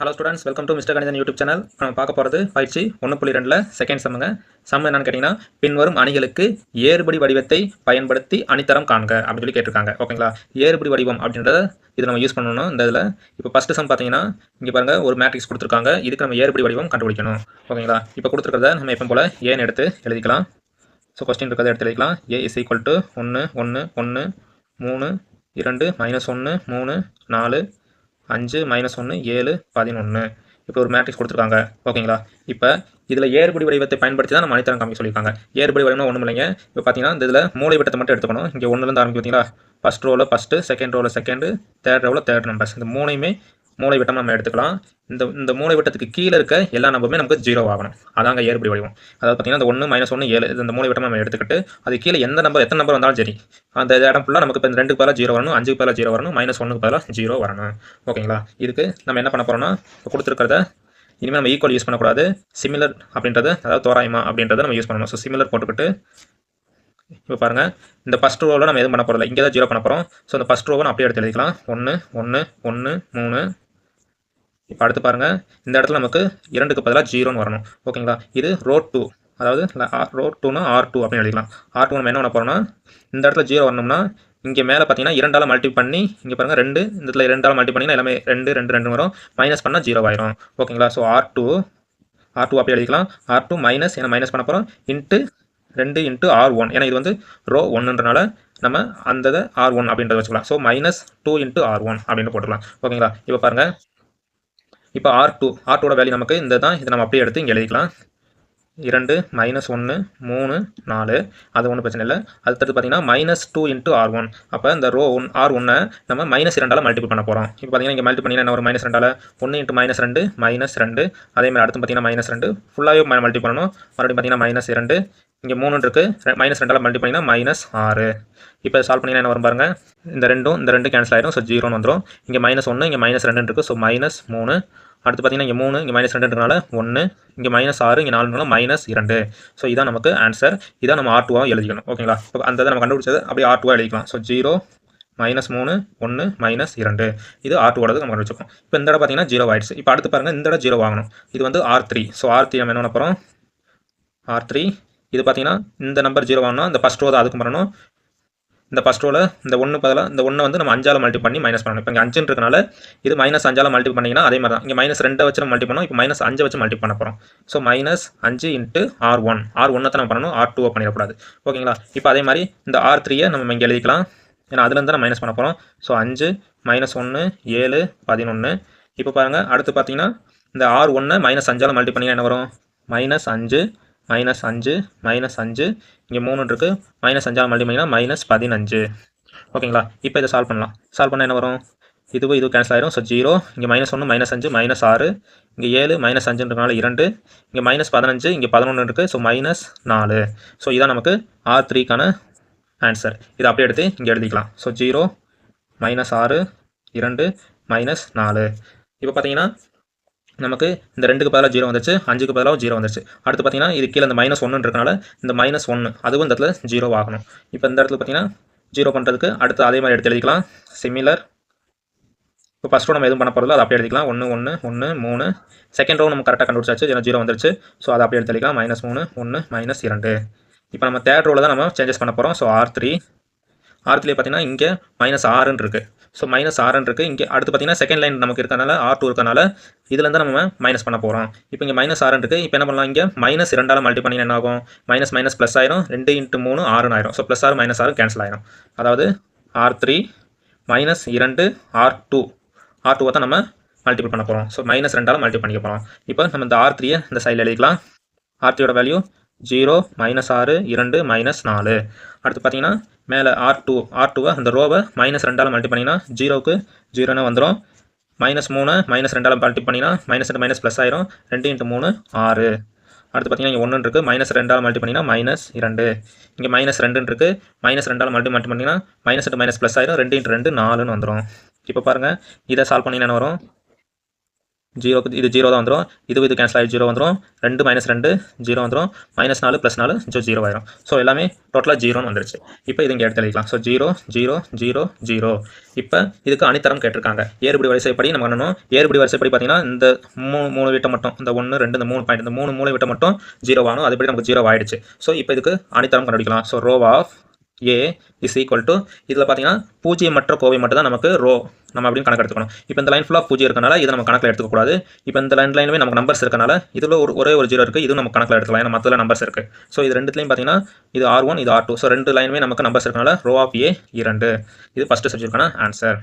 Hello students welcome to mister Kanithan YouTube channel நம்ம பார்க்க போகிறது பயிற்சி ஒன்று புள்ளி ரெண்டில் செகண்ட் சம்முங்க சம் என்னன்னு கேட்டிங்கன்னா பின்வரும் அணிகளுக்கு ஏறுபடி வடிவத்தை பயன்படுத்தி அணித்தரம் காண்க அப்படின்னு சொல்லி கேட்டிருக்காங்க. ஓகேங்களா ஏறுபடி வடிவம் அப்படின்றத இது நம்ம யூஸ் பண்ணணும் இந்த இதில். இப்போ ஃபஸ்ட்டு சம் பார்த்தீங்கன்னா இங்கே பாருங்கள் ஒரு மேட்ரிக்ஸ் கொடுத்துருக்காங்க. இதுக்கு நம்ம ஏறுபடி வடிவம் கண்டுபிடிக்கணும். ஓகேங்களா இப்போ கொடுத்துருக்கிறத நம்ம எப்போ போல் ஏன்னு எடுத்து எழுதிக்கலாம். ஸோ கொஸ்டின் இருக்கிறத எடுத்து எழுதிக்கலாம். ஏ இஸ் ஈக்குவல் டு ஒன்று ஒன்று ஒன்று மூணு இரண்டு மைனஸ் ஒன்று மூணு நாலு அஞ்சு மைனஸ் ஒன்று ஏழு பதினொன்று இப்போ ஒரு மேட்ரிக்ஸ் கொடுத்துருக்காங்க. ஓகேங்களா? இப்போ இதில் ஏறுபடி வடிவத்தை பயன்படுத்தி தான் நம்ம அனைத்தரம் காமிக்க சொல்லியிருக்காங்க. ஏறுபடி வடிவம்னா ஒன்றும் இல்லைங்க. இப்போ பார்த்தீங்கன்னா இந்த இதில் மூளை விட்டத்தை மட்டும் எடுத்துக்கணும். இங்கே ஒன்றுலேருந்து ஆரம்பிக்கும் பார்த்தீங்களா? ஃபஸ்ட் ரோவில் ஃபஸ்ட்டு செகண்ட் ரோவில் செகண்டு தேர்ட் ரோவில் தேர்ட் நம்பர்ஸ் இந்த மூணையுமே மூளை விட்டம் நம்ம எடுத்துக்கலாம். இந்த இந்த மூளை விட்டத்துக்கு கீழே இருக்க எல்லா நம்பருமே நமக்கு ஜீரோ ஆகணும். அதாங்க ஏற்படி வடிவம். அதாவது பார்த்தீங்கன்னா இந்த ஒன்று மைனஸ் ஒன்று ஏழு இது இந்த மூளை விட்டம் நம்ம எடுத்துக்கிட்டு அது கீழே எந்த நம்பர் எத்தனை நம்பர் வந்தாலும் சரி அந்த இடம் ஃபுல்லாக நமக்கு இப்போ இந்த ரெண்டுக்கு பதிலாக ஜீரோ வரணும் அஞ்சுக்கு பதிலாக ஜீரோ வரணும் மைனஸ் ஒன்றுக்கு பதிலாக ஜீரோ வரணும். ஓகேங்களா? இதுக்கு நம்ம என்ன பண்ண போகிறோம்னா இப்போ கொடுத்துருக்கிறத இனிமேல் நம்ம ஈக்குவல் யூஸ் பண்ணக்கூடாது. சிமிலர் அப்படின்றது அதாவது தோராயமா அப்படின்றத நம்ம யூஸ் பண்ணணும். ஸோ சிமிலர் போட்டுக்கிட்டு இப்போ பாருங்கள் இந்த ஃபஸ்ட் ரோவில் நம்ம எதுவும் பண்ண போகிறதில்ல இங்கே தான் ஜீரோ பண்ண போகிறோம் ஸோ இந்த ஃபஸ்ட் ரோவை நான் அப்படியே எடுத்து எழுதிக்கலாம். ஒன்று ஒன்று ஒன்று மூணு இப்போ அடுத்து பாருங்கள் இந்த இடத்துல நமக்கு இரண்டுக்கு பதிலாக ஜீரோன்னு வரணும். ஓகேங்களா இது ரோட் டூ அதாவது ரோட் டூனா ஆர் டூ அப்படின்னு எழுதிக்கலாம். ஆர் டூ நம்ம என்ன பண்ண போகிறோம்னா இந்த இடத்துல ஜீரோ வரணும்னா இங்கே மேலே பார்த்தீங்கன்னா இரண்டால் மல்டி பண்ணி இங்கே பாருங்கள் ரெண்டு இந்த இடத்துல இரண்டால் மல்டி பண்ணிங்கன்னா எல்லாமே ரெண்டு ரெண்டு ரெண்டு வரும். மைனஸ் பண்ணால் ஜீரோ ஆயிரும். ஓகேங்களா so R two R two அப்படி எழுதிக்கலாம். ஆர் டூ மைனஸ் ஏன்னா மைனஸ் பண்ண போகிறோம் இன்ட்டு ரெண்டு இன்ட்டு ஆர் ஒன் ஏன்னா இது வந்து ரோ ஒன்றுன்றனால நம்ம அந்த இதை ஆர் ஒன் அப்படின்றத வச்சுக்கலாம். So minus two into R one அப்படின்னு போட்டுக்கலாம். ஓகேங்களா இப்போ பாருங்கள் இப்போ ஆர் டூ ஆர் டூட வேல்யூ நமக்கு இந்த தான். இதை நம்ம அப்படியே எடுத்து இங்கே எழுதிக்கலாம். இரண்டு மைனஸ் ஒன்று மூணு நாலு. அது ஒன்றும் பிரச்சனை இல்லை. அடுத்தது பார்த்தீங்கன்னா minus two into R one அப்போ இந்த ரோ ஒன் ஆர் ஒன்னை நம்ம மைனஸ் ரெண்டால் மல்டிபிள் பண்ண போகிறோம் இப்போ பார்த்தீங்கன்னா இங்கே மல்டி பண்ணிங்கன்னா என்ன ஒரு மைனஸ் ரெண்டால் ஒன்று இன்ட்டு மைனஸ் ரெண்டு மைனஸ் ரெண்டு. அதே மாதிரி அடுத்து பார்த்தீங்கன்னா மைனஸ் ரெண்டு. ஃபுல்லாகவே மல்டி பண்ணணும். மறுபடியும் பார்த்தீங்கன்னா மைனஸ் இரண்டு. இங்கே மூணு இருக்குது மைனஸ் ரெண்டால் மல்டி பண்ணிங்கன்னா மைனஸ் ஆறு. இப்போ சால்வ் பண்ணிங்கன்னா என்ன வரும் பாருங்கள் இந்த ரெண்டும் இந்த ரெண்டு கேன்சல் ஆயிரும் ஸோ ஜீரோன்னு வந்துடும் இங்கே மைனஸ் ஒன்று இங்கே மைனஸ் ரெண்டுன்னு இருக்குது ஸோ மைனஸ் மூணு அடுத்து பார்த்தீங்கன்னா இங்கே மூணு இங்கே மைனஸ் ரெண்டுனால ஒன்று இங்கே மைனஸ் ஆறு இங்கே நாலுனால மைனஸ் இரண்டு. ஸோ இதான் நமக்கு ஆன்சர் இதான் நம்ம ஆர் டூவாக எழுதிக்கணும். ஓகேங்களா இப்போ அந்த இதை நம்ம கண்டுபிடிச்சது அப்படியே ஆர் டூவாக எழுதிக்கலாம். ஸோ ஜீரோ மைனஸ் மூணு ஒன்று மைனஸ் இரண்டு. இது ஆர் டூவோடது நம்ம கண்டுபிடிச்சிருக்கோம். இப்போ இந்த இடம் பார்த்தீங்கன்னா ஜீரோ ஆயிடுச்சு. இப்போ அடுத்து பாருங்கள் இந்த இடம் ஜீரோ வாங்கணும். இது வந்து R three so R three நம்ம என்ன பண்ண போகிறோம் ஆர் த்ரீ இது பார்த்தீங்கன்னா இந்த நம்பர் ஜீரோ வாங்கினா இந்த ஃபஸ்ட் ரோ தான் அதுக்கு பண்ணணும். இந்த ஃபஸ்ட் ரோவில் இந்த ஒன்று பதிலாக இந்த ஒன்று வந்து நம்ம அஞ்சால் மல்டி பண்ணி மைனஸ் பண்ணணும். இப்போ இங்கே அஞ்சுன்னு இருக்கனால இது மைனஸ் அஞ்சால் மல்டி பண்ணிங்கன்னா அதே மாதிரி தான் இங்கே மைனஸ் ரெண்டை வச்சு நம்ம மல்டி பண்ணோம். இப்போ மைனஸ் அஞ்சு வச்சு மல்டி பண்ண போகிறோம் ஸோ மைனஸ் அஞ்சு இன்ட்டு ஆர் ஒன் ஆர் ஒன்றை தான் நம்ம பண்ணணும். ஆர் டூவை பண்ணிடக்கூடாது. ஓகேங்களா இப்போ அதே மாதிரி இந்த ஆர் த்ரீயை நம்ம இங்கே எழுதிக்கலாம். ஏன்னா அதுலேருந்து தான் மைனஸ் பண்ண போகிறோம் ஸோ அஞ்சு மைனஸ் ஒன்று ஏழு பதினொன்று இப்போ பாருங்கள் அடுத்து பார்த்தீங்கன்னா இந்த ஆர் ஒன்று மைனஸ் அஞ்சால் மல்டி பண்ணிங்கன்னா என்ன வரும்? மைனஸ் அஞ்சு மைனஸ் அஞ்சு மைனஸ் அஞ்சு. இங்கே மூணு இருக்குது மைனஸ் அஞ்சால் மல்டி பண்ணிங்கன்னா மைனஸ் பதினஞ்சு. ஓகேங்களா? இப்போ இதை சால்வ் பண்ணலாம். சால்வ் பண்ணால் என்ன வரும்? இதுவும் இது கேன்சல் ஆயிரும். ஸோ ஜீரோ இங்கே மைனஸ் ஒன்று மைனஸ் அஞ்சு மைனஸ் ஆறு. இங்கே ஏழு மைனஸ் அஞ்சுன்றனால இரண்டு. இங்கே மைனஸ் பதினஞ்சு இங்கே பதினொன்று இருக்குது ஸோ மைனஸ் நாலு. ஸோ இதான் நமக்கு ஆர் த்ரீக்கான ஆன்சர் இதை அப்படியே எடுத்து இங்கே எழுதிக்கலாம். ஸோ ஜீரோ மைனஸ் ஆறு இரண்டு மைனஸ் நாலு. இப்போ பார்த்தீங்கன்னா நமக்கு இந்த ரெண்டுக்கு பதிலாக ஜீரோ வந்துச்சு அஞ்சுக்கு பதிலாக ஜீரோ வந்துச்சு அடுத்து பார்த்தீங்கன்னா இது கீழே இந்த மைனஸ் ஒன்று இருக்கனால இந்த மைனஸ் ஒன்று அதுவும் இந்த இடத்துல ஜீரோ ஆகணும். இப்போ இந்த இடத்துல பார்த்தீங்கன்னா ஜீரோ பண்ணுறதுக்கு அடுத்து அதே மாதிரி எடுத்து எழுதிக்கலாம். சிமிலர் இப்போ ஃபஸ்ட் ரோ நம்ம எதுவும் பண்ண போகிறதோ அதை அப்படியே எடுத்துக்கலாம். ஒன்று ஒன்று ஒன்று மூணு. செகண்ட் ரோ நம்ம கரெக்டாக கண்டுபிடிச்சாச்சு ஏன்னா ஜீரோ வந்துருச்சு. ஸோ அதை அப்படியே எடுத்து எழுதிக்கலாம். மைனஸ் மூணு ஒன்று மைனஸ் இரண்டு. இப்போ நம்ம தேர்ட் ரோவில் தான் நம்ம சேஞ்சஸ் பண்ண போகிறோம் ஸோ ஆர் த்ரீ ஆர் பார்த்தீங்கன்னா இங்கே மைனஸ் ஆறுன்னு இருக்குது ஸோ மைனஸ் ஆறுன்னு இருக்குது இங்கே அடுத்து பார்த்தீங்கன்னா செகண்ட் லைன் நமக்கு இருக்கனால ஆர் டூ இருக்கனால இதுலேருந்து நம்ம மைனஸ் பண்ண போகிறோம் இப்போ இங்கே மைனஸ் ஆறுன்னு இருக்குது இப்போ என்ன பண்ணலாம் இங்கே? மைனஸ் இரண்டால் மல்டி பண்ணி என்ன ஆகும்? மைனஸ் மைனஸ் ப்ளஸ் ஆயிரும். ரெண்டு இன்ட்டு மூணு ஆறுன்னு ஆயிரும். ஸோ ப்ளஸ் ஆறு மைனஸ் ஆறு கேன்சல் ஆயிரும். அதாவது ஆர் த்ரீ மைனஸ் இரண்டு ஆர் டூ ஆர் டூவை தான் நம்ம மல்டிபிள் பண்ண போகிறோம் ஸோ மைனஸ் ரெண்டால் மல்டி பண்ணிக்க போகிறோம் இப்போ நம்ம இந்த ஆர் த்ரீயை இந்த சைடில் எழுதிக்கலாம். ஆர் த்ரீயோட வேல்யூ ஜீரோ மைனஸ் ஆறு இரண்டு மைனஸ் நாலு. அடுத்து பார்த்தீங்கன்னா மேலே ஆர் டூ ஆர் டூவை அந்த ரோவை மைனஸ் ரெண்டால் மல்டி பண்ணிங்கன்னா ஜீரோவுக்கு ஜீரோன்னு வந்துடும் மைனஸ் மூணு மைனஸ் ரெண்டால் மல்டி பண்ணிங்கன்னா மைனஸ் ரெண்டு மைனஸ் ப்ளஸ் ஆயிரும். ரெண்டு இன்ட்டு மூணு ஆறு. அடுத்து பார்த்தீங்கன்னா இங்கே ஒன்று இருக்குது மைனஸ் ரெண்டால் மல்டி பண்ணிங்கன்னா மைனஸ் இரண்டு. இங்கே மைனஸ் ரெண்டுன்னு இருக்குது மைனஸ் ரெண்டால் மல்டி மல்டி பண்ணிங்கன்னா மைனஸ் ரெண்டு மைனஸ் ப்ளஸ் ஆயிரும். ரெண்டு இன்ட்டு ரெண்டு நாலுன்னு வந்துடும் இப்போ பாருங்கள் இதை சால்வ் பண்ணிங்கன்னா என்ன வரும்? ஜீரோக்கு இது ஜீரோ தான் வந்துடும் இது இது கேன்சல் ஆகி ஜீரோ வந்துடும் ரெண்டு மைனஸ் ரெண்டு ஜீரோ வந்துடும் மைனஸ் நாலு ப்ளஸ் நாலு ஜோ ஜீரோ ஆயிரும். ஸோ எல்லாமே டோட்டலாக ஜீரோன்னு வந்துருச்சு. இப்போ இது இங்கே எடுத்து எழுதிக்கலாம். So zero zero zero zero. இப்போ இதுக்கு அணித்தரம் கேட்டிருக்காங்க. ஏறுபடி வரிசைப்படி நம்ம பண்ணணும் ஏறுபடி வரிசைப்படி பார்த்தீங்கன்னா இந்த மூணு மூணு விட்ட மட்டும் இந்த ஒன்று ரெண்டு இந்த மூணு பாயிண்ட் இந்த மூணு மூணு விட்ட மட்டும் ஜீரோ ஆகணும் அதுபடி நமக்கு ஜீரோ ஆயிடுச்சு. ஸோ இப்போ இதுக்கு அணித்தரம் கண்டுபிடிக்கலாம். So row of A is equal to இதில் பார்த்தீங்கன்னா பூஜ்ஜியமற்ற கோவை மட்டும் தான் நமக்கு ரோ நம்ம அப்படின்னு கணக்கு எடுத்துக்கணும். இப்போ இந்த லைன் ஃபுல்லாக பூஜ்ஜியம் இருக்கனால இதை நம்ம கணக்கில் எடுத்துக்கக்கூடாது. இப்போ இந்த லைன் லைனுமே நமக்கு நம்பர்ஸ் இருக்கனால இதில் ஒரு ஒரே ஒரு ஜீரோ இருக்குது இதுவும் நம்ம கணக்கில் எடுத்துக்கலாம். ஏன்னா மற்ற நம்பர்ஸ் இருக்குது ஸோ இது ரெண்டுத்துலையும் பார்த்தீங்கன்னா இது ஆர் ஒன் இது ஆர் டூ ஸோ ரெண்டு லைனுமே நமக்கு நம்பர்ஸ் இருக்கனால ரோ ஆஃப் ஏ இரண்டு. இது ஃபஸ்ட்டு சப்ஜெக்டான ஆன்சர்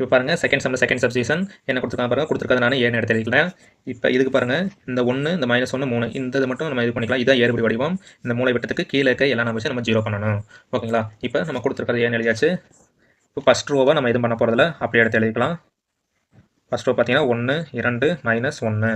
இப்போ பாருங்கள் செகண்ட் செம்மில் செகண்ட் சப்சீசன் என்ன கொடுத்துருக்காங்க பாருங்கள் கொடுத்துருக்காது நான் ஏன்னு எடுத்து எழுதிக்கலாம் இப்போ இதுக்கு பாருங்கள் இந்த ஒன்று இந்த மைனஸ் ஒன்று மூணு இந்த இது மட்டும் நம்ம இது பண்ணிக்கலாம். இதான் ஏறுபடி வடிவம். இந்த மூளை வட்டத்துக்கு கீழே இருக்க எல்லா நம்பர்ஸும் நம்ம ஜீரோ பண்ணணும். ஓகேங்களா? இப்போ நம்ம கொடுத்துருக்கிறது ஏன்னு எழுதியாச்சு? இப்போ ஃபஸ்ட் ரோவை நம்ம இது பண்ண போகிறதில்ல அப்படியே எடுத்து எழுதிக்கலாம். ஃபஸ்ட் ரோ பார்த்தீங்கன்னா ஒன்று இரண்டு மைனஸ் ஒன்று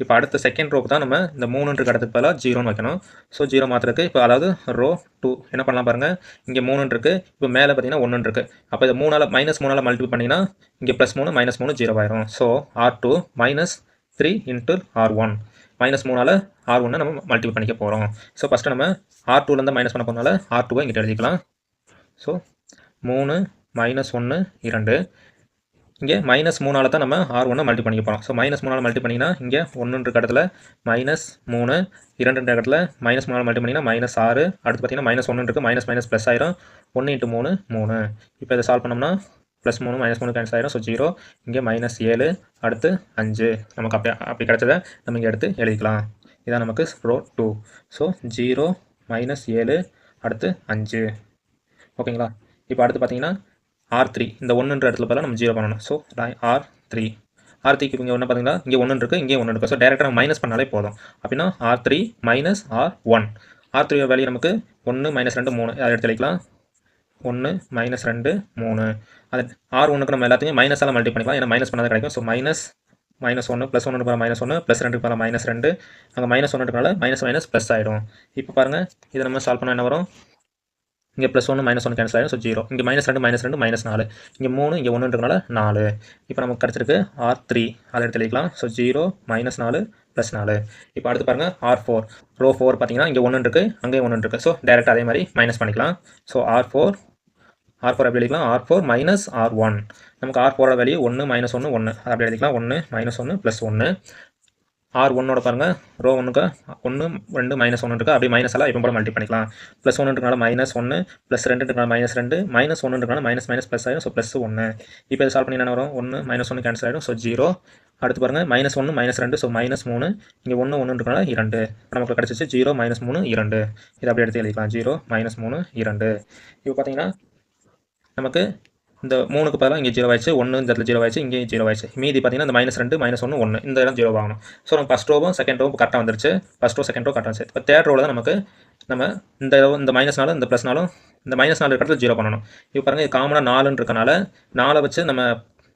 இப்போ அடுத்த செகண்ட் ரோக்கு தான் நம்ம இந்த மூணுன்ற கடத்துக்கு பதிலாக ஜீரோன்னு வைக்கணும். ஸோ ஜீரோ மாத்திரக்கு இப்போ அதாவது ரோ டூ என்ன பண்ணலாம் பாருங்கள் இங்கே மூணுன்னு இருக்குது இப்போ மேலே பார்த்தீங்கன்னா ஒன்று இருக்குது அப்போ இது மூணால் மைனஸ் மூணால் மல்டிபிள் பண்ணிங்கன்னா இங்கே ப்ளஸ் மூணு மைனஸ் மூணு ஜீரோ ஆயிரும். So R two minus three into R one minus மூணால் R ஒன்று நம்ம மல்டிபிள் பண்ணிக்க போகிறோம் ஸோ ஃபஸ்ட்டு நம்ம ஆர் டூலேருந்து மைனஸ் பண்ண போனால ஆர் டூவை இங்கிட்ட எழுதிக்கலாம். ஸோ மூணு மைனஸ் ஒன்று இரண்டு. இங்கே மைனஸ் மூணால் தான் நம்ம ஆர் ஒன்னை மல்டி பண்ணிக்க போகிறோம் ஸோ மைனஸ் மூணால் மல்டி பண்ணிங்கன்னா இங்கே ஒன்றுன்ற இடத்துல மைனஸ் மூணு இரண்டுன்ற இடத்துல மைனஸ் மூணால் மல்டி பண்ணிங்கன்னா மைனஸ் ஆறு அடுத்து பார்த்தீங்கன்னா மைனஸ் ஒன்று இருக்குது மைனஸ் மைனஸ் ப்ளஸ் ஆயிரும். ஒன்று இன்ட்டு மூணு மூணு. இப்போ இதை சால்வ் பண்ணோம்னா ப்ளஸ் மூணு மைனஸ் மூணு கேன்சல் ஆயிரும். ஸோ ஜீரோ இங்கே மைனஸ் ஏழு அடுத்து அஞ்சு. நமக்கு அப்படி அப்படி கிடச்சதை நம்ம இங்கே எடுத்து எழுதிக்கலாம். இதான் நமக்கு row two so zero minus ஏழு அடுத்து அஞ்சு. ஓகேங்களா? இப்போ அடுத்து பார்த்தீங்கன்னா ஆர் த்ரீ இந்த ஒன்றுன்ற இடத்துல பதிலாக நம்ம ஜீரோ பண்ணணும். ஸோ ஆர் த்ரீ ஆர் த்ரீக்கு இங்கே ஒன்று பார்த்தீங்கன்னா இங்கே ஒன்று இருக்குது இங்கே ஒன்று இருக்குது ஸோ டேரெக்டாக மைனஸ் பண்ணாலே போதும். அப்படின்னா R three minus R one R three value நமக்கு ஒன்று மைனஸ் ரெண்டு மூணு. அதை எடுத்து வைக்கலாம் ஒன்று மைனஸ் ரெண்டு மூணு. அது ஆர் ஒன்றுக்கு நம்ம எல்லாத்தையும் மைனஸால் மல்டி பண்ணிக்கலாம். ஏன்னா மைனஸ் பண்ணால் கிடைக்கும். ஸோ மைனஸ் மைனஸ் ஒன்று ப்ளஸ் ஒன்று போகிற மைனஸ் ஒன்று ப்ளஸ் ரெண்டுக்கு போகிற மைனஸ் ரெண்டு. அங்கே மைனஸ் ஒன்றுனால மைனஸ் மைனஸ் ப்ளஸ் ஆகிடும் இப்போ பாருங்கள் இதை நம்ம சால்வ் பண்ணால் என்ன வரும்? இங்கே ப்ளஸ் ஒன்று மைனஸ் ஒன்று கேன்சல் ஆகிடும் ஸோ ஜீரோ இங்கே மைனஸ் ரெண்டு மைனஸ் ரெண்டு மைனஸ் நாலு. இங்கே மூணு இங்கே ஒன்றுன்றதுனால நாலு. இப்போ நமக்கு கிடச்சிருக்கு ஆர் த்ரீ அதை எடுத்து எழுதிக்கலாம். ஸோ ஜீரோ மைனஸ் நாலு ப்ளஸ் நாலு. இப்போ அடுத்து பாருங்கள் ஆர் ஃபோர் ரோ ஃபோர் பார்த்தீங்கன்னா இங்கே ஒன்று இருக்குது அங்கேயும் ஒன்று இருக்குது ஸோ டேரெக்டாக அதே மாதிரி மைனஸ் பண்ணிக்கலாம். So R four R four அப்படி எழுதிக்கலாம்? R four minus R one நமக்கு ஆர் ஃபோரோட வேல்யூ ஒன்று மைனஸ் ஒன்று ஒன்று அதை அப்படி எழுதிக்கலாம். ஒன்று மைனஸ் ஒன்று ப்ளஸ் ஒன்று ஆர் ஒன்னோட பாருங்கள் ரோ ஒன்றுக்கு ஒன்று ரெண்டு மைனஸ் ஒன்று இருக்குது அப்படியே மைனஸ் எல்லாம் இப்போ போல மல்டி பண்ணிக்கலாம் ப்ளஸ் ஒன்றுனால மைனஸ் ஒன்று ப்ளஸ் ரெண்டுனால மைனஸ் ரெண்டு மைனஸ் ஒன்றுனால மைனஸ் மைனஸ் ப்ளஸ் ஆகிடும் ஸோ ப்ளஸ் ஒன்று இப்போ இதை சால்வ் பண்ணி என்ன வரும்? ஒன்று மைனஸ் ஒன்று கேன்சல் ஆகிடும் ஸோ ஜீரோ அடுத்து பாருங்கள் மைனஸ் ஒன்று மைனஸ் ரெண்டு. ஸோ மைனஸ் மூணு. இங்கே ஒன்று ஒன்றுனால இரண்டு. நமக்கு கிடச்சிச்சு ஜீரோ மைனஸ் மூணு இரண்டு. இதை அப்படியே எடுத்து எழுதிக்கலாம். ஜீரோ மைனஸ் மூணு இரண்டு. இப்போ பார்த்தீங்கன்னா நமக்கு இந்த மூணுக்கு பதிலாக இங்கே ஜீரோ ஆயிடுச்சு ஒன்று இந்த இடத்துல ஜீரோ ஆயிடுச்சு இங்கேயும் ஜீரோ ஆயிடுச்சு. மீதி பார்த்தீங்கன்னா இந்த மைனஸ் ரெண்டு மைனஸ் ஒன்று ஒன்று இந்த இடம் ஜீரோ ஆகணும். ஸோ நம்ம ஃபஸ்ட் ரோவும் செகண்ட் ரோவும் கரெக்டாக வந்துருச்சு. ஃபஸ்ட் ரோ செகண்ட் ரோ கரெக்டாக வந்துச்சு இப்போ தேர்ட் ரோவில் தான் நமக்கு நம்ம இந்த இந்த மைனஸ்னாலும் இந்த ப்ளஸ்னாலும் இந்த மைனஸ் நாலு இடத்துல ஜீரோ பண்ணணும். இப்போ பாருங்கள் இது காமனாக நாலுன்னு இருக்கனால நாலை வச்சு நம்ம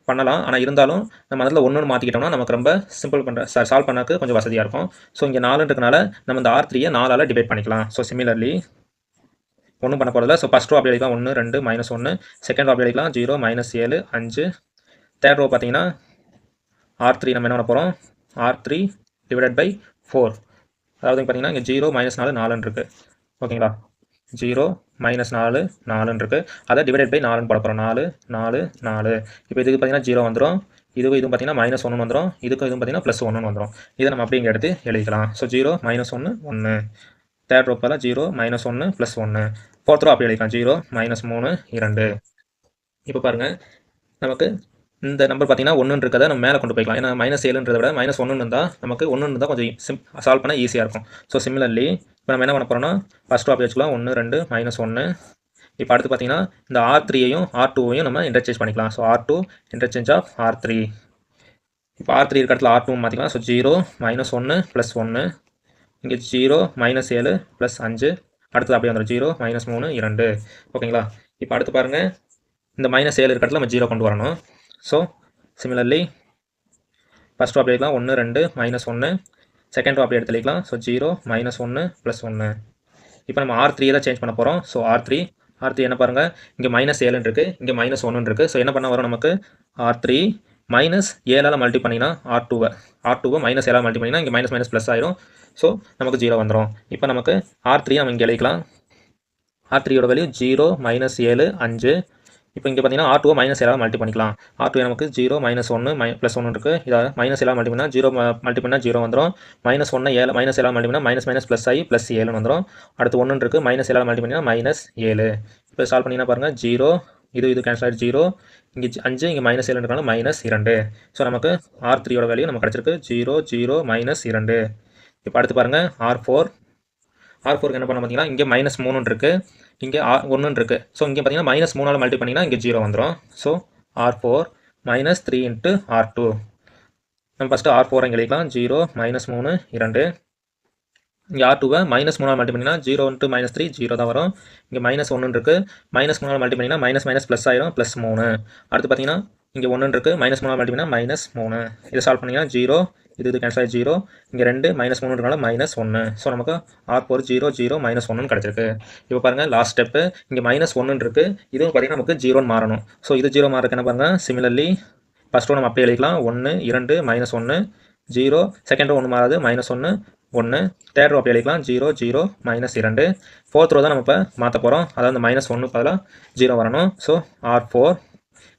பண்ணலாம். ஆனால் இருந்தாலும் நம்ம அதில் ஒன்று மாற்றிக்கிட்டோம்னா நமக்கு ரொம்ப சிம்பிள் பண்ணுற சால்வ் பண்ணக்கு கொஞ்சம் வசதியாக இருக்கும். ஸோ இங்கே நாலுன்றதுனால நம்ம இந்த ஆர் த்ரீயை நாலால் டிவைட் பண்ணிக்கலாம். ஸோ சிமிலர்லி ஒன்றும் பண்ண போகிறதில்ல ஸோ ஃபஸ்ட் ரோ அப்படி அடிக்கலாம். ஒன்று ரெண்டு மைனஸ் ஒன்று செகண்ட் ரோ அப்படி அடிக்கலாம். ஜீரோ மைனஸ் ஏழு அஞ்சு. தேர்ட் ரோ பார்த்தீங்கன்னா ஆர் த்ரீ நம்ம என்ன பண்ண போகிறோம் R three divided by four அதாவது பார்த்தீங்கன்னா இங்கே ஜீரோ மைனஸ் நாலு நாலுன்னு இருக்குது ஓகேங்களா ஜீரோ மைனஸ் நாலு நாலுன்னு இருக்குது அதை டிவைடட் பை நாலுன்னு போட போகிறோம் நாலு நாலு நாலு. இப்போ இதுக்கு பார்த்தீங்கன்னா ஜீரோ வந்துடும் இதுவும் இதுவும் பார்த்தீங்கன்னா மைனஸ் ஒன்று வந்துடும் இதுக்கும் இதுவும் பார்த்தீங்கன்னா ப்ளஸ் ஒன்று வந்துடும் இதை நம்ம அப்படிங்க இங்கே எடுத்து எழுதிக்கலாம். ஸோ ஜீரோ மைனஸ் ஒன்று ஒன்று தேர்ட் ரோப்பெல்லாம் ஜீரோ மைனஸ் ஒன்று ப்ளஸ் ஒன்று ஃபோர்த் ரோ அப்படி எழுதிக்கலாம். ஜீரோ மைனஸ் மூணு இரண்டு. இப்போ பாருங்கள் நமக்கு இந்த நம்பர் பார்த்தீங்கன்னா ஒன்று இருக்கிறத நம்ம மேலே கொண்டு போய்க்கலாம். ஏன்னா மைனஸ் ஏழுன்றதை விட மைனஸ் ஒன்று இருந்தால் நமக்கு ஒன்று இருந்தால் கொஞ்சம் சிம் சால்வ் பண்ண ஈஸியாக இருக்கும். ஸோ சிமிலர்லி இப்போ நம்ம என்ன பண்ண போகிறோம்னா ஃபஸ்ட் அப்படி வச்சுக்கலாம். ஒன்று ரெண்டு மைனஸ் ஒன்று இப்போ அடுத்து பார்த்தீங்கன்னா இந்த ஆர் த்ரீயையும் ஆர் டூவையும் நம்ம இன்டர்சேஞ்ச் பண்ணிக்கலாம். So R two interchange of R three இப்போ ஆர் த்ரீ இருக்க இடத்துல ஆர் டூ மாற்றிக்கலாம் ஸோ ஜீரோ மைனஸ் ஒன்று ப்ளஸ் ஒன்று இங்கே ஜீரோ மைனஸ் ஏழு ப்ளஸ் அஞ்சு. அடுத்தது அப்படியே வந்துடும் ஜீரோ மைனஸ் மூணு இரண்டு. ஓகேங்களா? இப்போ அடுத்து பாருங்கள் இந்த மைனஸ் ஏழு இருக்க நம்ம ஜீரோ கொண்டு வரணும். ஸோ சிமிலர்லி ஃபஸ்ட் அப்படி எடுக்கலாம். ஒன்று ரெண்டு மைனஸ் ஒன்று செகண்ட் அப்படி எடுத்துக்கலாம் ஸோ ஜீரோ மைனஸ் ஒன்று ப்ளஸ் ஒன்று இப்போ நம்ம ஆர் த்ரீ தான் சேஞ்ச் பண்ண போகிறோம் so R three R three என்ன பாருங்கள் இங்கே மைனஸ் ஏழுன்னு இருக்குது இங்கே மைனஸ் ஒன்றுன்னு இருக்குது ஸோ என்ன பண்ண வரும் நமக்கு? ஆர் த்ரீ மைனஸ் ஏழால் மல்டி பண்ணிங்கன்னா ஆர் டூவை ஆர் டூவை மைனஸ் ஏழால் மல்டி பண்ணிங்கன்னா இங்கே மைனஸ் மைனஸ் ப்ளஸ் ஆயிரும். ஸோ நமக்கு ஜீரோ வந்துடும் இப்போ நமக்கு ஆர் த்ரீ நம்ம இங்கே எழுதிக்கலாம். ஆர் த்ரீயோட வேல்யூ ஜீரோ மைனஸ் ஏழு அஞ்சு. இப்போ இங்கே பார்த்தீங்கன்னா ஆர் டூ மைனஸ் ஏழாவது மல்டி பண்ணிக்கலாம். ஆர் டூ நமக்கு ஜீரோ மைனஸ் ஒன்று மை ப்ளஸ் ஒன்று இருக்குது இதை மைனஸ் ஏழாவது மல்டி பண்ணால் ஜீரோ மல்டி பண்ணால் ஜீரோ வந்துடும் மைனஸ் ஒன்று ஏழு மைனஸ் ஏழாவது மல்டி பண்ணால் மைனஸ் மைனஸ் ப்ளஸ் ஆகி ப்ளஸ் ஏழுன்னு வந்துடும் அடுத்து ஒன்று இருக்குது மைனஸ் ஏழாவது மல்டி பண்ணிங்கன்னா மைனஸ் ஏழு. இப்போ சால்வ் பண்ணிங்கன்னா பாருங்கள் ஜீரோ இது இது கேன்சல் ஆகிட்டு ஜீரோ இங்கே அஞ்சு இங்கே மைனஸ் ஏழுன்றனால மைனஸ் இரண்டு. ஸோ நமக்கு ஆர் த்ரீயோட வேல்யூ நமக்கு கிடச்சிருக்கு. ஜீரோ ஜீரோ மைனஸ் இரண்டு. இப்போ அடுத்து பாருங்கள் ஆர் ஃபோர் ஆர் ஃபோருக்கு என்ன பண்ண பார்த்தீங்கன்னா இங்கே மைனஸ் மூணுன்னு இருக்குது இங்கே ஆர் ஒன்றுன்னு இருக்குது ஸோ இங்கே பார்த்தீங்கன்னா மைனஸ் மூணால் மல்டி பண்ணிங்கன்னா இங்கே ஜீரோ வந்துடும் so R four minus three into R two நம்ம ஃபஸ்ட்டு ஆர் ஃபோர் இங்கே எழுதிக்கலாம். ஜீரோ மைனஸ் மூணு இரண்டு. இங்கே ஆர் டூவை மைனஸ் மூணால் மல்டி பண்ணிங்கன்னா zero into minus three zero தான் வரும். இங்கே மைனஸ் ஒன்று இருக்குது மைனஸ் மூணால் மல்டி பண்ணிங்கன்னா மைனஸ் மைனஸ் ப்ளஸ் ஆயிரும் ப்ளஸ் மூணு. அடுத்து பார்த்தீங்கன்னா இங்கே ஒன்று இருக்குது மைனஸ் மூணு மல்டி மைனஸ் மூணு. இதை சால்வ் பண்ணிங்கன்னா ஜீரோ இது இது கேன்சல் ஆகி ஜீரோ இங்கே ரெண்டு மைனஸ் மூணுனால மைனஸ் ஒன்று ஸோ நமக்கு R four zero zero minus ஒன்றுன்னு கிடச்சிருக்கு. இப்போ பாருங்கள் லாஸ்ட் ஸ்டெப்பு இங்கே மைனஸ் ஒன்றுன்னு இருக்குது இதுவும் பார்த்தீங்கன்னா நமக்கு ஜீரோன்னு மாறணும். ஸோ இது ஜீரோ மாறக்கு என்ன பாருங்கள் சிமிலர்லி ஃபஸ்ட்டு நம்ம அப்படியே எழுதிக்கலாம். ஒன்று இரண்டு மைனஸ் ஒன்று ஜீரோ செகண்ட் ஒன்று மாறாது. மைனஸ் ஒன்று ஒன்று தேர்ட் ரோ அப்படி எழுதிக்கலாம். ஜீரோ ஜீரோ மைனஸ் இரண்டு. ஃபோர்த் ரோ தான் நம்ம இப்போ மாற்ற போகிறோம் அதாவது மைனஸ் ஒன்று பதிலாக ஜீரோ வரணும். ஸோ ஆர் ஃபோர்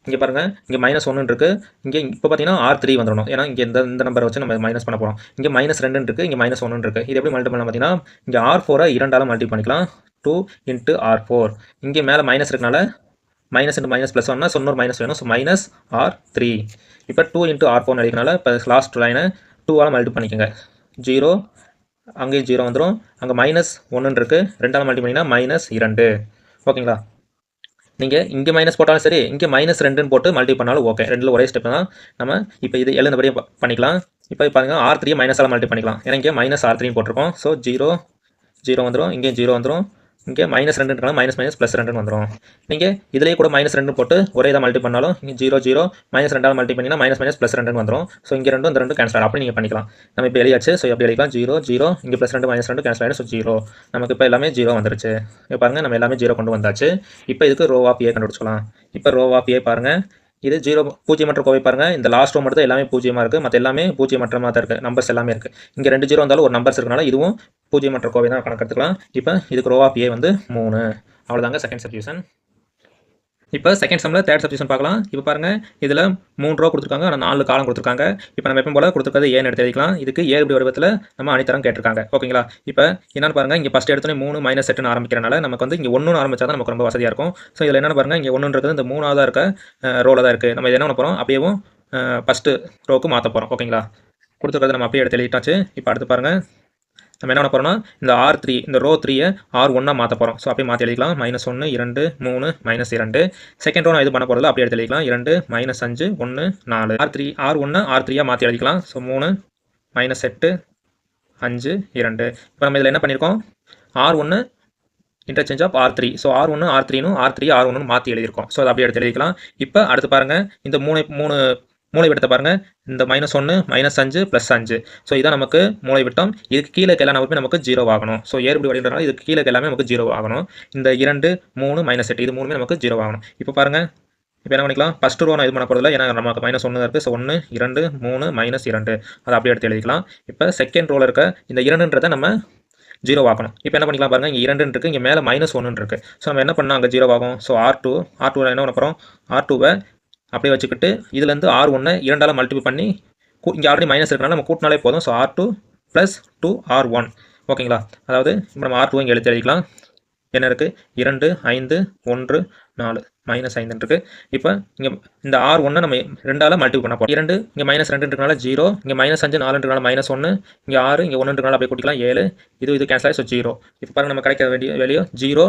இங்கே பாருங்கள் இங்கே மைனஸ் ஒன்று இருக்குது இங்கே இப்போ பார்த்தீங்கன்னா ஆர் த்ரீ வந்துடணும். ஏன்னா இங்கே இந்த இந்த நம்பரை வச்சு நம்ம மைனஸ் பண்ண போகிறோம் இங்கே மைனஸ் ரெண்டுன்னு இருக்குது இங்கே மைனஸ் ஒன்று இருக்குது இது எப்படி மல்டி பண்ணலாம் பார்த்தீங்கன்னா இங்கே ஆர் ஃபோரை இரண்டால் மல்டி பண்ணிக்கலாம். டூ இன்ட்டு ஆர் ஃபோர் இங்கே மேலே மைனஸ் இருக்கனால மைனஸ் இன்ட்டு மைனஸ் ப்ளஸ் ஒன்னா சொன்னொரு மைனஸ் வேணும். ஸோ மைனஸ் ஆர் த்ரீ இப்போ டூ இன்ட்டு ஆர் ஃபோர்னு அடிக்கனால இப்போ லாஸ்ட் லைனை டூவால் மல்டி பண்ணிக்கோங்க. ஜீரோ அங்கேயும் ஜீரோ வந்துடும் அங்கே மைனஸ் ஒன்றுன்னு இருக்குது ரெண்டால் மல்டி பண்ணிங்கன்னா மைனஸ் இரண்டு. ஓகேங்களா? நீங்கள் இங்கே மைனஸ் போட்டாலும் சரி இங்கே மைனஸ் ரெண்டுன்னு போட்டு மல்டி பண்ணாலும் ஓகே ரெண்டில் ஒரே ஸ்டெப் தான். நம்ம இப்போ இது எழுந்தபடியே பண்ணிக்கலாம். இப்போ பாருங்க ஆர் த்ரீ மைனஸால் மல்டி பண்ணிக்கலாம். ஏன்னா இங்கே மைனஸ் ஆர் த்ரீன்னு போட்டிருக்கோம். ஸோ ஜீரோ ஜீரோ வந்துடும் இங்கேயும் ஜீரோ வந்துடும் இங்கே மைனஸ் ரெண்டுனால மைனஸ் மைனஸ் ப்ளஸ் ரெண்டுன்னு வந்துடும் நீங்கள் இதுலேயே கூட மைனஸ் ரெண்டு போட்டு ஒரே இதாக மல்டி பண்ணாலும் இங்கே ஜீரோ ஜீரோ மைனஸ் ரெண்டால் மல்டி பண்ணிங்கன்னா மைனஸ் மைனஸ் ப்ளஸ் ரெண்டுன்னு வந்துடும் ஸோ இங்கே ரெண்டும் இந்த ரெண்டும் கேன்சல் அப்படி நீங்கள் பண்ணிக்கலாம். நம்ம இப்போ எழுதியாச்சு. ஸோ எப்படி எழுதிக்கலாம். ஜீரோ ஜீரோ இங்கே ப்ளஸ் ரெண்டு மைனஸ் ரெண்டு கேன்சல் ஆகிடும் ஸோ ஜீரோ நமக்கு இப்போ எல்லாமே ஜீரோ வந்துருச்சு. இப்போ பாருங்கள் நம்ம எல்லாமே ஜீரோ கொண்டு வந்தாச்சு. இப்போ இதுக்கு ரோ ஆஃப் ஏ கண்டுபிடிச்சிக்கலாம். இப்போ ரோ ஆஃப் ஏ பாருங்க. இது ஜீரோ பூஜ்ஜியமற்ற கோவை பாருங்க. இந்த லாஸ்ட் ரோ மட்டும் தான் எல்லாமே பூஜ்ஜியமாக இருக்குது மற்ற எல்லாமே பூஜ்ஜியமற்றமாக தான் இருக்குது நம்பர்ஸ் எல்லாமே இருக்குது இங்கே ரெண்டு ஜீரோ வந்தாலும் ஒரு நம்பர்ஸ் இருக்கனால இதுவும் பூஜ்ஜியமற்ற கோவை தான் கணக்கெடுத்துக்கலாம் இப்போ இதுக்கு ரோ ஆஃப் ஏ வந்து மூணு. அவ்வளோதாங்க செகண்ட் சப்டியூஷன் இப்போ செகண்ட் சம்மில் தேர்ட் சப்ஜெக்ஷன் பார்க்கலாம். இப்போ பாருங்கள் இதில் மூணு ரோ கொடுத்துருக்காங்க. ஆனால் நாலு காலம் கொடுத்துருக்காங்க. இப்போ நம்ம எப்போ போல் கொடுத்துருக்கிறது ஏன்னு எடுத்து எழுதிக்கலாம். இதுக்கு ஏறுபடி வடிவத்தில் நம்ம அனைத்தரம் கேட்டிருக்காங்க. ஓகேங்களா இப்போ என்னன்னு பாருங்க இங்கே ஃபஸ்ட் எடுத்தோடனே மூணு மைனஸ் எட்டுன்னு ஆரம்பிக்கிறனால நமக்கு வந்து இங்கே ஒன்று ஆரம்பிச்சா தான் நமக்கு ரொம்ப வசதியாக இருக்கும். ஸோ இதில் என்னென்னு பாருங்கள் இங்கே ஒன்றுன்றது இந்த மூணாவதாக இருக்க ரோவில் தான் இருக்குது நம்ம இது என்ன பண்ண போகிறோம் அப்படியேவும் ஃபஸ்ட்டு ரோக்கு மாற்ற போகிறோம் ஓகேங்களா கொடுத்துருக்கறது நம்ம அப்படியே எடுத்து எழுதிட்டாச்சு. இப்போ அடுத்து பாருங்கள் நம்ம என்ன பண்ண போகிறோம்னா இந்த ஆர் த்ரீ இந்த ரோ த்ரீயை ஆர் ஒன்றா மாற்ற போகிறோம் ஸோ அப்படியே மாற்றி எழுதிக்கலாம். மைனஸ் ஒன்று இரண்டு மூணு மைனஸ் இரண்டு. செகண்ட் ரோ நான் இது பண்ண போகிறதில்ல அப்படியே எடுத்து எழுதிக்கலாம். இரண்டு மைனஸ் அஞ்சு ஒன்று நாலு. ஆர் த்ரீ ஆர் ஒன்று ஆர் த்ரீயாக மாற்றி எழுதிக்கலாம். ஸோ மூணு மைனஸ் எட்டு அஞ்சு இரண்டு. இப்போ நம்ம இதில் என்ன பண்ணியிருக்கோம் ஆர் ஒன்று interchange of R three so R ஒன்று ஆர் த்ரீனும் ஆர் த்ரீ ஆர் ஒன்று மாற்றி எழுதியிருக்கோம். ஸோ அதை அப்படியே எடுத்து எழுதிக்கலாம். இப்போ அடுத்து பாருங்கள் இந்த மூணு மூணு மூளைவிட்டத்தை பாருங்கள் இந்த மைனஸ் ஒன்று மைனஸ் அஞ்சு ப்ளஸ் அஞ்சு. ஸோ இதான் நமக்கு மூளைவிட்டம் இதுக்கு கீழே எல்லா நம்பருமே நமக்கு ஜீரோ ஆகணும். ஸோ ஏறுபடி வடின்றனால இதுக்கு கீழே எல்லாமே நமக்கு ஜீரோ ஆகணும். இந்த இரண்டு மூணு மைனஸ் எட்டு இது மூணுமே நமக்கு ஜீரோ ஆகணும். இப்போ பாருங்கள் இப்போ என்ன பண்ணிக்கலாம்? ஃபஸ்ட் ரோ நான் இது பண்ண போகிறதில்ல ஏன்னா நமக்கு மைனஸ் ஒன்று இருக்குது ஸோ ஒன்று இரண்டு மூணு மைனஸ் இரண்டு. அதை அப்படியே எடுத்து எழுதிக்கலாம். இப்போ செகண்ட் ரோவில் இருக்க இந்த இரண்டுன்றதை நம்ம ஜீரோ ஆகணும் இப்போ என்ன பண்ணிக்கலாம் பாருங்கள் இங்கே இரண்டுன்னு இருக்குது இங்கே மேலே மைனஸ் ஒன்று இருக்குது ஸோ நம்ம என்ன பண்ணால் அங்கே ஜீரோ ஆகும்? ஸோ ஆர் டூ ஆர் டூவில் என்ன பண்ண போகிறோம் ஆர் டூவை அப்படியே வச்சுக்கிட்டு இதுலேருந்து ஆர் ஒன்று இரண்டால் மல்டிபிள் பண்ணி கூ- இங்கே ஆல்ரெடி மைனஸ் இருக்கனால நம்ம கூட்டினாலே போதும். So R two plus two R one ஓகேங்களா? அதாவது இப்போ நம்ம ஆர் டூ இங்கே எழுதி எழுதிக்கலாம். என்ன இருக்குது இரண்டு ஐந்து ஒன்று நாலு. மைனஸ் ஐந்துன்னு இருக்குது இப்போ இங்கே இந்த ஆர் ஒன்று நம்ம ரெண்டால் மல்டிபிள் பண்ண போகிறோம் இரண்டு இங்கே மைனஸ் ரெண்டுன்றனால ஜீரோ இங்கே மைனஸ் அஞ்சு நாலுன்றனால மைனஸ் ஒன்று இங்கே ஆறு இங்கே ஒன்றுன்றனால அப்படியே கூட்டிக்கலாம். ஏழு இது இது கேன்சல் ஆகி ஸோ ஜீரோ இப்போ பாருங்க நம்ம கிடைக்க வேண்டிய வெளியோ ஜீரோ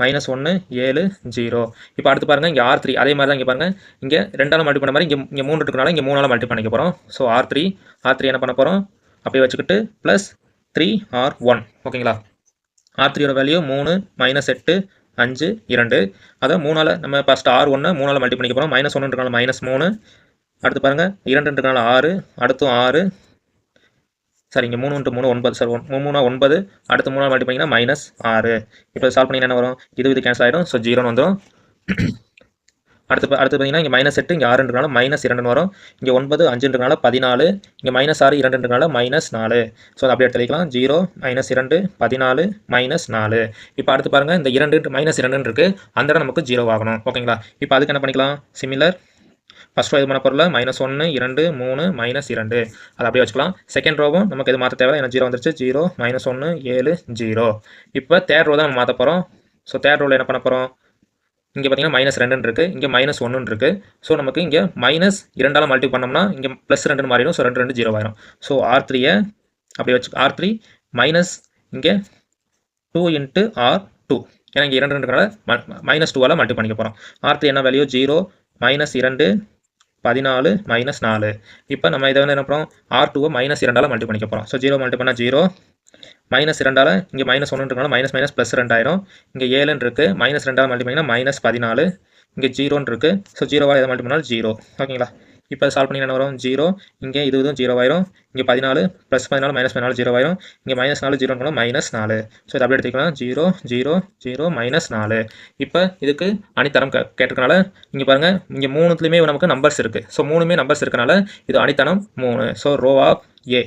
மைனஸ் ஒன்று ஏழு ஜீரோ இப்போ அடுத்து பாருங்கள் இங்கே ஆர் த்ரீ அதே மாதிரி தான் இங்கே பாருங்கள் இங்கே ரெண்டாலும் மல்டி பண்ண மாதிரி இங்கே இங்கே மூணு இருக்கனால இங்கே மூணாலும் மல்டி பண்ணிக்க போகிறோம் so R three R three என்ன பண்ண போகிறோம் அப்படியே வச்சுக்கிட்டு ப்ளஸ் த்ரீ ஆர் ஒன் ஓகேங்களா? ஆர் த்ரீயோட வேல்யூ மூணு மைனஸ் எட்டு அஞ்சு இரண்டு. அதை மூணால் நம்ம ஃபஸ்ட் ஆர் ஒன்று மூணால் மல்டி பண்ணிக்க போகிறோம் மைனஸ் ஒன்றுன்றனால மைனஸ் மூணு. அடுத்து பாருங்கள் இரண்டுன்றனால ஆறு. அடுத்தும் ஆறு. சார் இங்கே மூணு இன்ட்டு மூணு ஒன்பது சார் ஒன் மூணா ஒன்பது அடுத்து மூணால் மல்டி பண்ணிங்கன்னா மைனஸ் ஆறு. இப்போ சால்வ் பண்ணிங்கன்னா என்ன வரும்? இது இது கேன்சல் ஆகிடும் ஸோ ஜீரோன்னு வந்துடும் அடுத்து அடுத்து பார்த்தீங்கன்னா இங்கே மைனஸ் எட்டு இங்கே ஆறுன்றனால மைனஸ் இரண்டுன்னு வரும். இங்கே ஒன்பது அஞ்சுன்றனால பதினாலு. இங்கே மைனஸ் ஆறு இரண்டுன்றனால மைனஸ் நாலு. ஸோ அப்படி அப்படியே ஜீரோ மைனஸ் இரண்டு பதினாலு மைனஸ் நாலு. இப்போ அடுத்து பாருங்கள் இந்த இரண்டு மைனஸ் இரண்டுன்னு இருக்குது அந்த இடம் நமக்கு ஜீரோ ஆகணும். ஓகேங்களா? இப்போ அதுக்கு என்ன பண்ணிக்கலாம்? சிமிலர் ஃபஸ்ட் ரோ இது பண்ண பொருள் மைனஸ் ஒன்று இரண்டு மூணு மைனஸ் இரண்டு. அதை அப்படியே வச்சுக்கலாம். செகண்ட் ரோவும் நமக்கு எது மாற்ற தேவை? ஏன்னா ஜீரோ வந்துருச்சு. ஜீரோ மைனஸ் ஒன்று ஏழு ஜீரோ இப்போ தேர்ட் ரோ தான் நம்ம மாற்ற போகிறோம் ஸோ தேர்ட் ரோவில் என்ன பண்ண போகிறோம் இங்கே பார்த்தீங்கன்னா மைனஸ் ரெண்டுன்னு இருக்குது இங்கே மைனஸ் ஒன்றுன்னு இருக்குது ஸோ நமக்கு இங்கே மைனஸ் இரண்டால் மல்டி பண்ணோம்னா இங்கே ப்ளஸ் ரெண்டுன்னு மாறிடும். ஸோ ரெண்டு ரெண்டு ஜீரோ ஆயிரும். ஸோ ஆர் த்ரீயை அப்படி வச்சு ஆர் த்ரீ மைனஸ் இங்கே டூ இன்ட்டு ஆர் டூ ஏன்னா இங்கே இரண்டு ரெண்டுனால மைனஸ் டூவால் மல்டி பண்ணிக்க போகிறோம் ஆர் த்ரீ என்ன வேல்யூ ஜீரோ மைனஸ் இரண்டு பதினாலு மைனஸ் நாலு. இப்போ நம்ம இதை வந்து என்ன பண்ணுறோம் ஆர் டூவை மைனஸ் இரண்டால் மல்டி பண்ணிக்க போகிறோம் ஸோ ஜீரோ மல்டி பண்ணால் ஜீரோ மைனஸ் இரண்டால் இங்கே மைனஸ் ஒன்றுன்றனால மைனஸ் மைனஸ் ப்ளஸ் ரெண்டாயிரம் இங்கே ஏழுன்னு இருக்குது மைனஸ் ரெண்டால் மல்டி பண்ணிங்கன்னா மைனஸ் பதினாலு. இங்கே ஜீரோன்னு இருக்குது ஸோ ஜீரோவாக எதை மல்டி பண்ணாலும் ஜீரோ ஓகேங்களா இப்போ சால்வ் பண்ணி என்ன வரும்? ஜீரோ இங்கே இது இதுவும் ஜீரோ ஆயிரும். இங்கே பதினாலு ப்ளஸ் பதினாலு மைனஸ் பதினாலு ஜீரோ ஆயிரும். இங்கே மைனஸ் நாலு ஜீரோன்னு மைனஸ் நாலு. ஸோ இதை அப்படியே எடுத்துக்கலாம். ஜீரோ ஜீரோ ஜீரோ மைனஸ் நாலு. இப்போ இதுக்கு அணித்தரம் கேட்டிருக்கனால இங்கே பாருங்கள் இங்கே மூணுத்துலேயுமே நமக்கு நம்பர்ஸ் இருக்குது ஸோ மூணுமே நம்பர்ஸ் இருக்கனால இது அணித்தனம் மூணு. So row of A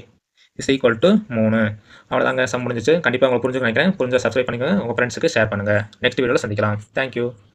is equal to மூணு. அவ்வளோதாங்க சம் முடிஞ்சிச்சு. கண்டிப்பாக உங்களுக்கு புரிஞ்சுக்க நினைக்கிறேன். புரிஞ்சால் சப்ஸ்கிரைப் பண்ணிக்கோங்க. உங்கள் ஃப்ரெண்ட்ஸுக்கு ஷேர் பண்ணுங்கள் நெக்ஸ்ட் வீடியோவில் சந்திக்கலாம். தேங்க்யூ